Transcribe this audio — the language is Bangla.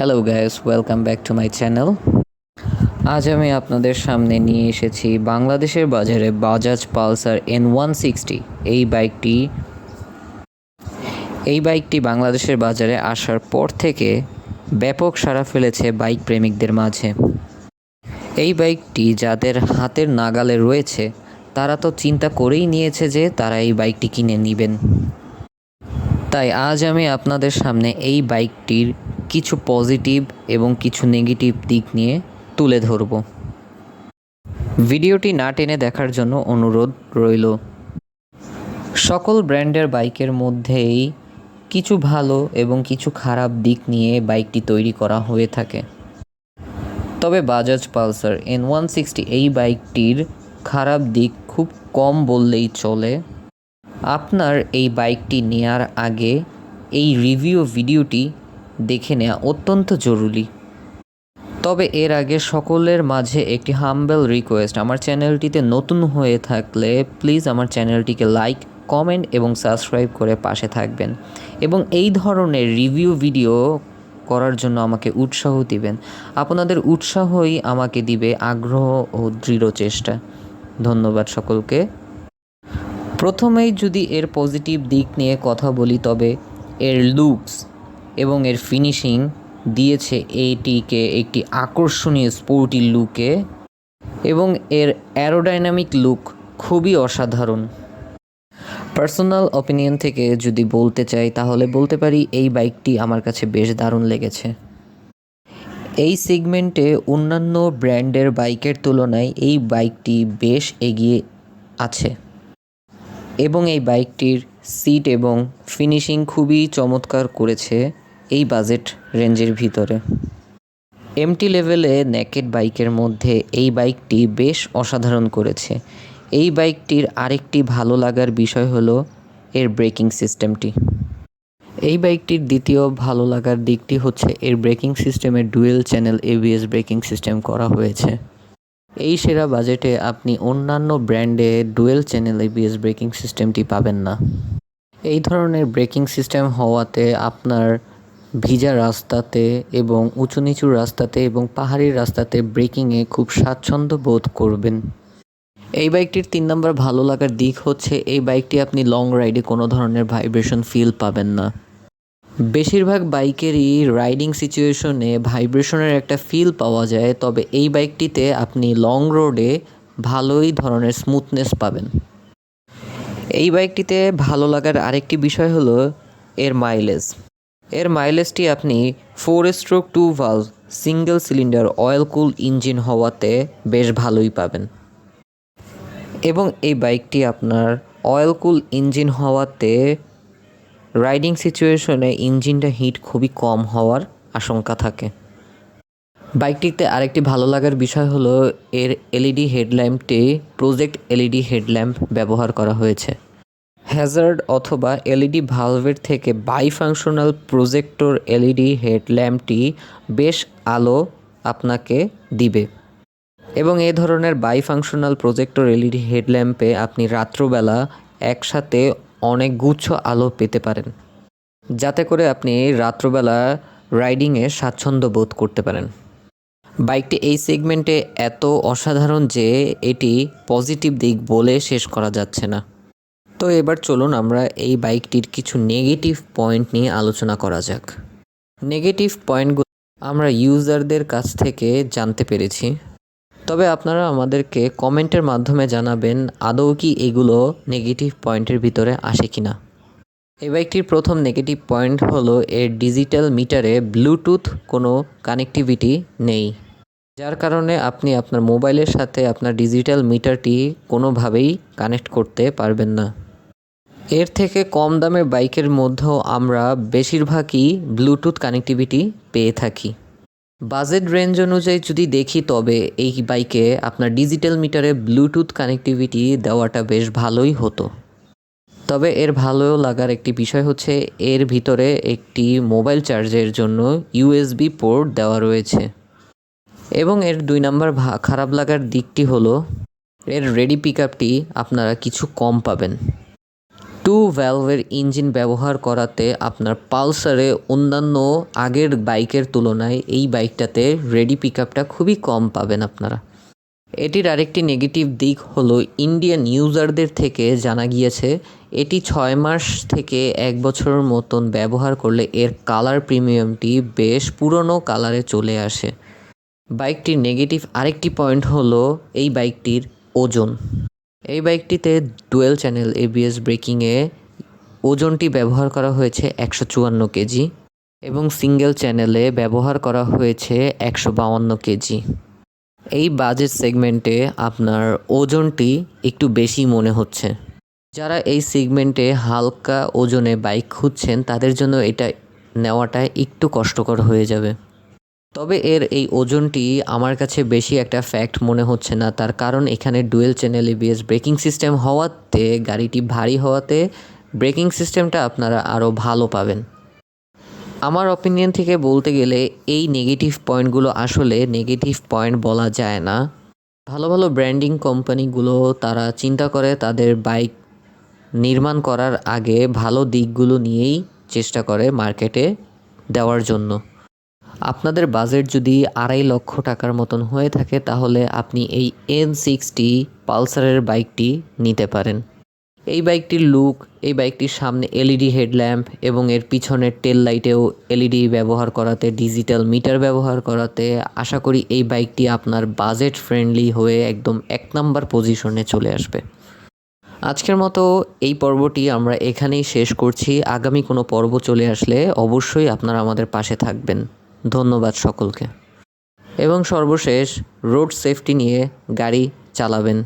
Hello guys welcome back to my channel আজ আমি আপনাদের সামনে নিয়ে এসেছি বাংলাদেশের বাজারে Bajaj Pulsar N one sixty এই বাইকটি এই বাইকটি বাংলাদেশের বাজারে আসার পর থেকে ব্যাপক সাড়া ফেলেছে বাইক প্রেমিকদের মাঝে। এই বাইকটি যাদের হাতের নাগালে রয়েছে, তারা তো চিন্তা করেই নিয়েছে যে তারা এই বাইকটি কিনে নেবেন। তাই আজ আমি আপনাদের সামনে এই বাইকটির কিছু পজিটিভ এবং কিছু নেগেটিভ দিক নিয়ে তুলে ধরব। ভিডিওটি না টেনে দেখার জন্য অনুরোধ রইল। সকল ব্র্যান্ডের বাইকের মধ্যেই কিছু ভালো এবং কিছু খারাপ দিক নিয়ে বাইকটি তৈরি করা হয়ে থাকে। তবে Bajaj Pulsar N one sixty এই বাইকটির খারাপ দিক খুব কম বললেই চলে। আপনার এই বাইকটি নেয়ার আগে এই রিভিউ ভিডিওটি দেখে নেওয়া অত্যন্ত জরুরি। তবে এর আগে সকলের মাঝে একটি হাম্বেল রিকোয়েস্ট আমার চ্যানেলটিতে নতুন হয়ে থাকলে প্লিজ আমার চ্যানেলটিকে লাইক কমেন্ট এবং সাবস্ক্রাইব করে পাশে থাকবেন। এবং এই ধরনের রিভিউ ভিডিও করার জন্য আমাকে উৎসাহ দিবেন। আপনাদের উৎসাহই আমাকে দিবে আগ্রহ ও দৃঢ় চেষ্টা। ধন্যবাদ সকলকে। প্রথমেই যদি এর পজিটিভ দিক নিয়ে কথা বলি, তবে এর লুকস এবং এর ফিনিশিং দিয়েছে এইটিকে একটি আকর্ষণীয় স্পোর্টি লুকে এবং এর অ্যারোডাইনামিক লুক খুবই অসাধারণ। পার্সোনাল অপিনিয়ন থেকে যদি বলতে চাই, তাহলে বলতে পারি এই বাইকটি আমার কাছে বেশ দারুণ লেগেছে। এই সেগমেন্টে অন্যান্য ব্র্যান্ডের বাইকের তুলনায় এই বাইকটি বেশ এগিয়ে আছে। এবং এই বাইকটির সিট এবং ফিনিশিং খুবই চমৎকার করেছে। এই বাজেট রেঞ্জের ভিতরে। এমটি লেভেলে নেকেড বাইকের মধ্যে এই বাইকটি বেশ অসাধারণ করেছে। এই বাইকটির আরেকটি ভালো লাগার বিষয় হলো এর ব্রেকিং সিস্টেমটি। এই বাইকটির দ্বিতীয় ভালো লাগার দিকটি হচ্ছে এর ব্রেকিং সিস্টেমের dual channel ABS braking system করা হয়েছে। এই সেরা বাজেটে আপনি অন্যান্য ব্র্যান্ডে ডুয়েল চ্যানেল এবিএস ব্রেকিং সিস্টেমটি পাবেন না। এই ধরনের ব্রেকিং সিস্টেম হওয়াতে আপনার ভিজা রাস্তাতে এবং উঁচু নিচু রাস্তাতে এবং পাহাড়ি রাস্তাতে ব্রেকিংয়ে খুব স্বাচ্ছন্দ্য বোধ করবেন। এই বাইকটির তিন নম্বর ভালো লাগার দিক হচ্ছে, এই বাইকটি আপনি লং রাইডে কোনো ধরনের ভাইব্রেশন ফিল পাবেন না। বেশিরভাগ বাইকেরই রাইডিং সিচুয়েশনে ভাইব্রেশনের একটা ফিল পাওয়া যায়, তবে এই বাইকটিতে আপনি লং রোডে ভালোই ধরনের স্মুথনেস পাবেন। এই বাইকটিতে ভালো লাগার আরেকটি বিষয় হলো এর মাইলেজ। এর মাইলেজটি আপনি four stroke two valve single cylinder oil cool engine হওয়াতে বেশ ভালোই পাবেন। এবং এই বাইকটি আপনার অয়েল কুল ইঞ্জিন হওয়াতে রাইডিং সিচুয়েশনে ইঞ্জিনটা হিট খুবই কম হওয়ার আশঙ্কা থাকে। বাইকটিতে আরেকটি ভালো লাগার বিষয় হলো এর এলইডি হেডল্যাম্পটি প্রজেক্ট এলইডি হেডল্যাম্প ব্যবহার করা হয়েছে। হ্যাজার্ড অথবা এলইডি ভালভের থেকে বাইফাংশনাল প্রজেক্টর এলইডি হেডল্যাম্পটি বেশ আলো আপনাকে দিবে। এবং এই ধরনের বাইফাংশনাল প্রজেক্টর এলইডি হেডল্যাম্পে আপনি রাত্রবেলা একসাথে অনেক গুচ্ছ আলো পেতে পারেন। যাতে করে আপনি রাত্রবেলা রাইডিংয়ে স্বাচ্ছন্দ্য বোধ করতে পারেন। বাইকটি এই সেগমেন্টে এত অসাধারণ যে এটি পজিটিভ দিক বলে শেষ করা যাচ্ছে না। তো এবার চলুন আমরা এই বাইকটির কিছু নেগেটিভ পয়েন্ট নিয়ে আলোচনা করা যাক। নেগেটিভ পয়েন্টগুলো আমরা ইউজারদের কাছ থেকে জানতে পেরেছি। তবে আপনারা আমাদেরকে কমেন্টের মাধ্যমে জানাবেন, আদৌ কি এগুলো নেগেটিভ পয়েন্টের ভিতরে আসে কিনা? এই বাইকটির প্রথম নেগেটিভ পয়েন্ট হলো এর ডিজিটাল মিটারে ব্লুটুথ কোনো কানেক্টিভিটি নেই। যার কারণে আপনি আপনার মোবাইলের সাথে আপনার ডিজিটাল মিটারটি কোনোভাবেই কানেক্ট করতে পারবেন না। এর থেকে কম দামের বাইকের মধ্যেও আমরা বেশিরভাগই ব্লুটুথ কানেক্টিভিটি পেয়ে থাকি। বাজেট রেঞ্জ অনুযায়ী যদি দেখি, তবে এই বাইকে আপনার ডিজিটাল মিটারে ব্লুটুথ কানেক্টিভিটি দেওয়াটা বেশ ভালোই হতো। তবে এর ভালো লাগার একটি বিষয় হচ্ছে, এর ভিতরে একটি মোবাইল চার্জের জন্য ইউএসবি পোর্ট দেওয়া রয়েছে। এবং এর দুই নম্বর খারাপ লাগার দিকটি হলো, এর রেডি পিক আপনারা কিছু কম পাবেন। টু ভ্যালভের ইঞ্জিন ব্যবহার করাতে আপনার পালসারে অন্যান্য আগের বাইকের তুলনায় এই বাইকটাতে রেডি পিক আপটা খুবই কম পাবেন আপনারা। এটির আরেকটি নেগেটিভ দিক হলো ইন্ডিয়ান ইউজারদের থেকে জানা গিয়েছে, এটি ছয় মাস থেকে এক বছরের মতন ব্যবহার করলে এর কালার প্রিমিয়ামটি বেশ পুরনো কালারে চলে আসে। বাইকটির নেগেটিভ আরেকটি পয়েন্ট হলো এই বাইকটির ওজন। এই বাইকটিতে ডুয়েল চ্যানেল এবিএস ব্রেকিংয়ে ওজনটি ব্যবহার করা হয়েছে একশো চুয়ান্ন কেজি এবং সিঙ্গেল চ্যানেলে ব্যবহার করা হয়েছে একশো বাউান্ন কেজি। এই বাজেট সেগমেন্টে আপনার ওজনটি একটু বেশি মনে হচ্ছে। যারা এই সেগমেন্টে হালকা ওজনে বাইক খুঁজছেন, তাদের জন্য এটা নেওয়াটা একটু কষ্টকর হয়ে যাবে। তবে এর এই ওজনটি আমার কাছে বেশি একটা ফ্যাক্ট মনে হচ্ছে না। তার কারণ এখানে dual channel ABS braking system হওয়াতে, গাড়িটি ভারী হওয়াতে ব্রেকিং সিস্টেমটা আপনারা আরও ভালো পাবেন। আমার অপিনিয়ন থেকে বলতে গেলে এই নেগেটিভ পয়েন্টগুলো আসলে নেগেটিভ পয়েন্ট বলা যায় না। ভালো ভালো ব্র্যান্ডিং কোম্পানিগুলো তারা চিন্তা করে তাদের বাইক নির্মাণ করার আগে ভালো দিকগুলো নিয়েই চেষ্টা করে মার্কেটে দেওয়ার জন্য। আপনাদের বাজেট যদি আড়াই লক্ষ টাকার মতন হয়ে থাকে, তাহলে আপনি এই এন সিক্সটি পালসারের বাইকটি নিতে পারেন। এই বাইকটির লুক এই বাইকটির সামনে এলইডি হেডল্যাম্প এবং এর পিছনের টেল লাইটেও এলইডি ব্যবহার করাতে ডিজিটাল মিটার ব্যবহার করাতে, আশা করি এই বাইকটি আপনার বাজেট ফ্রেন্ডলি হয়ে একদম এক নাম্বার পজিশনে চলে আসবে। আজকের মতো এই পর্বটি আমরা এখানেই শেষ করছি। আগামী কোনো পর্ব চলে আসলে অবশ্যই আপনারা আমাদের পাশে থাকবেন। ধন্যবাদ সকলকে। এবং সর্বশেষ রোড সেফটি নিয়ে গাড়ি চালাবেন।